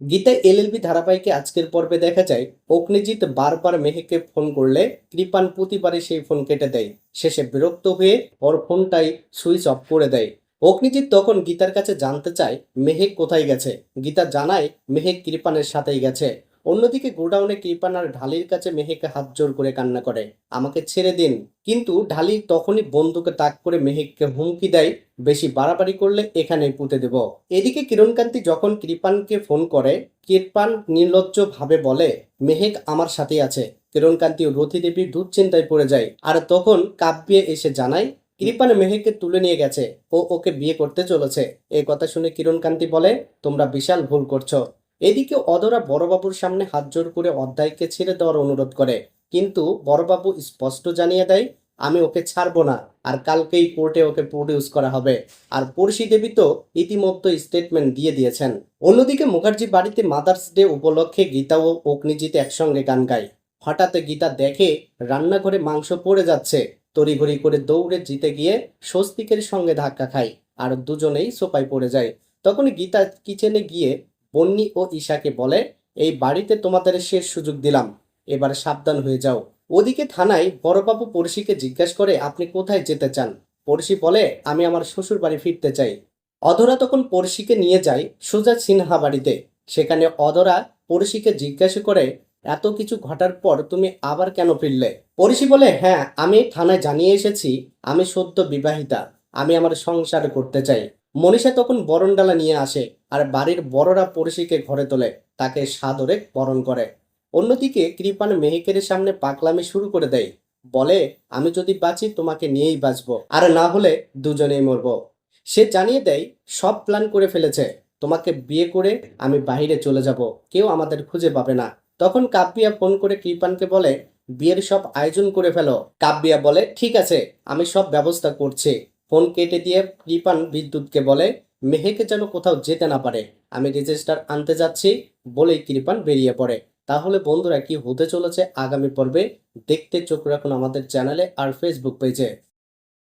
Gita LLB ধারাবাহিকে আজকের পর্বে দেখা যায়, অগ্নিজিৎ বারবার মেহেকে ফোন করলে কৃপান প্রতিবারে সেই ফোন কেটে দেয়। শেষে বিরক্ত হয়ে ওর ফোনটাই সুইচ অফ করে দেয়। অগ্নিজিৎ তখন গীতার কাছে জানতে চায়, মেহেক কোথায় গেছে? গীতা জানায়, মেহেক কৃপানের সাথেই গেছে। অন্যদিকে গোডাউনে কৃপান আর ঢালির কাছে মেহেকে হাত জোর করে কান্না করে। আমাকে ছেড়ে দিন। কিন্তু ঢালি তখনই বন্দুকে তাক করে মেহেককে হুমকি দেয়, বেশি বাড়াবাড়ি করলে এখানেই পুঁতে দেব। এদিকে কিরণকান্তি যখন কৃপানকে ফোন করে কৃপান নির্লজ্জ ভাবে বলে, মেহেক আমার সাথেই আছে। কিরণকান্তি ও রথি দেবী দুশ্চিন্তায় পড়ে যায়। আর তখন কাব্যে এসে জানায়, কৃপান মেহেককে তুলে নিয়ে গেছে। ও ওকে বিয়ে করতে চলেছে। এই কথা শুনে কিরণকান্তি বলে, তোমরা বিশাল ভুল করছ। এদিকে অদরা বড়বাবুর সামনে হাত জোর করে অধ্যায়কে ছেড়ে দেওয়ার অনুরোধ করে। কিন্তু বড়বাবু স্পষ্ট জানিয়ে দেয়, আমি ওকে ছাড়বো না, আর কালকেই কোর্টে ওকে প্রডিউস করা হবে। আর পড়শি দেবী তো ইতিমধ্যে স্টেটমেন্ট দিয়ে দিয়েছেন। অন্যদিকে মুখার্জি বাড়িতে মাদার্স ডে উপলক্ষে গীতা ও অগ্নিজিৎ একসঙ্গে গান গায়। হঠাৎ গীতা দেখে রান্নাঘরে মাংস পড়ে যাচ্ছে। তড়িঘড়ি করে দৌড়ে জিতে গিয়ে স্বস্তিকের সঙ্গে ধাক্কা খায়, আর দুজনেই সোফায় পড়ে যায়। তখন গীতা কিচেনে গিয়ে বন্নি ও ঈশাকে বলে, এই বাড়িতে তোমাদের শেষ সুযোগ দিলাম। এবার সাবধান হয়ে যাও। ওদিকে থানায় বড়বাবু পড়শিকে জিজ্ঞেস করে, আপনি কোথায় যেতে চান? পড়শি বলে, আমি আমার শ্বশুর বাড়ি ফিরতে চাই। অধরা তখন পড়শিকে নিয়ে যায় সোজা সিনহা বাড়িতে। সেখানে অধরা পড়শিকে জিজ্ঞাসা করে, এত কিছু ঘটার পর তুমি আবার কেন ফিরলে? পড়শি বলে হ্যাঁ আমি থানায় জানিয়ে এসেছি, আমি সদ্য বিবাহিতা। আমি আমার সংসার করতে চাই। মনীষা তখন বরণডালা নিয়ে আসে আর বাড়ির বড়রা পড়শিকে ঘরে তোলে, তাকে সাদরে বরণ করে। অন্যদিকে কৃপান মেহেকের সামনে পাকলামি শুরু করে দেয়, বলে, আমি যদি বাঁচি, তোমাকে নিয়েই বাঁচবো, আর না হলে দুজনেই মরবো। সে জানিয়ে দেয়, সব প্ল্যান করে ফেলেছে, তোমাকে বিয়ে করে আমি বাইরে চলে যাব, কেউ আমাদের খুঁজে পাবে না। তখন কাব্যিয়া ফোন করে কৃপানকে বলে, বিয়ের সব আয়োজন করে ফেলো। কাব্যিয়া বলে, ঠিক আছে, আমি সব ব্যবস্থা করছি। ফোন কেটে দিয়ে কৃপান বিদ্যুৎকে বলে, মেহেকে যেন কোথাও যেতে না পারে। আমি রেজিস্টার আনতে যাচ্ছি, বলেই কৃপান বেরিয়ে পড়ে। তাহলে বন্ধুরা কি হতে চলেছে আগামী পর্বে? দেখতে চোখ রাখুন আমাদের চ্যানেলে আর ফেসবুক পেজে।